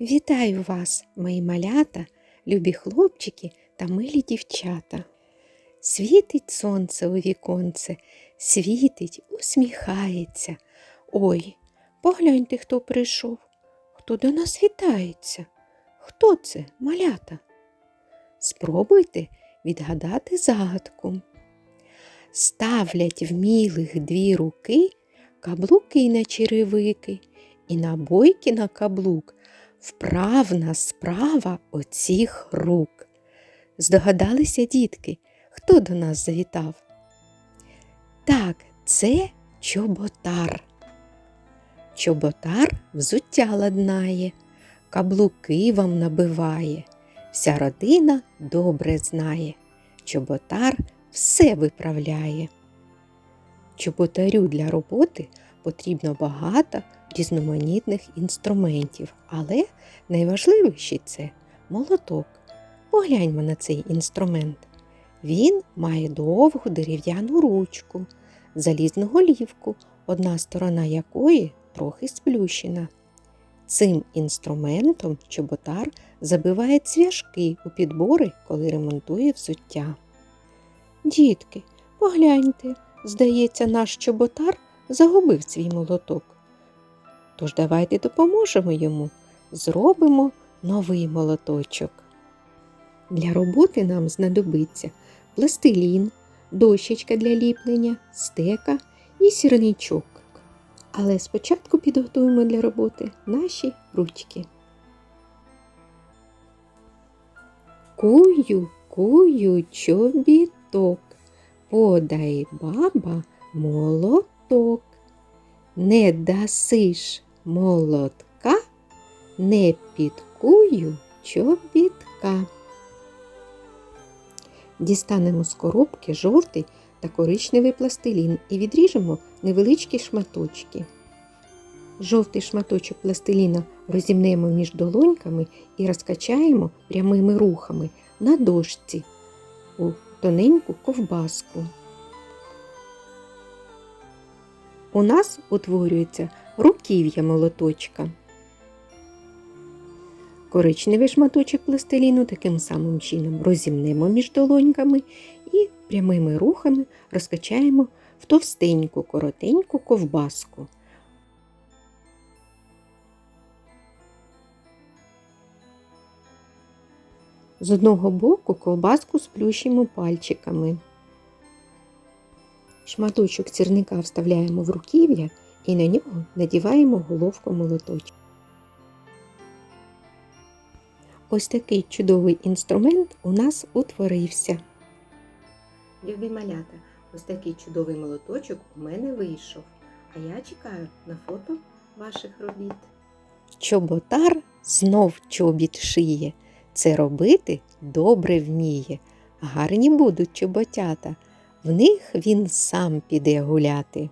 Вітаю вас, мої малята, любі хлопчики та милі дівчата. Світить сонце у віконце, світить, усміхається. Ой, погляньте, хто прийшов, хто до нас вітається. Хто це, малята? Спробуйте відгадати загадку. Ставлять вмілих дві руки, каблуки на черевики, і набойки на каблук вправна справа оцих рук. Здогадалися, дітки, хто до нас завітав? Так, це чоботар. Чоботар взуття ладнає, каблуки вам набиває. Вся родина добре знає. Чоботар все виправляє. Чоботарю для роботи потрібно багато різноманітних інструментів, але найважливіший це молоток. Погляньмо на цей інструмент. Він має довгу дерев'яну ручку, залізну голівку, одна сторона якої трохи сплющена. Цим інструментом чоботар забиває цвяшки у підбори, коли ремонтує взуття. Дітки, погляньте, здається, наш чоботар загубив свій молоток. Тож давайте допоможемо йому, зробимо новий молоточок. Для роботи нам знадобиться пластилін, дощечка для ліплення, стека і сірничок. Але спочатку підготуємо для роботи наші ручки. Кую, кую чобіток, подай баба молоток. Не дасиш молотка, не підкую чобітка. Дістанемо з коробки жовтий та коричневий пластилін і відріжемо невеличкі шматочки. Жовтий шматочок пластиліна розімнемо між долоньками і розкачаємо прямими рухами на дошці у тоненьку ковбаску. У нас утворюється руків'я молоточка. Коричневий шматочок пластиліну таким самим чином розімнемо між долоньками і прямими рухами розкачаємо в товстеньку коротеньку ковбаску. З одного боку ковбаску сплющимо пальчиками. Шматочок сірника вставляємо в руків'я і на нього надіваємо головку молоточка. Ось такий чудовий інструмент у нас утворився. Любі малята, ось такий чудовий молоточок у мене вийшов. А я чекаю на фото ваших робіт. Чоботар знов чобіт шиє. Це робити добре вміє. Гарні будуть чоботята. В них він сам піде гуляти.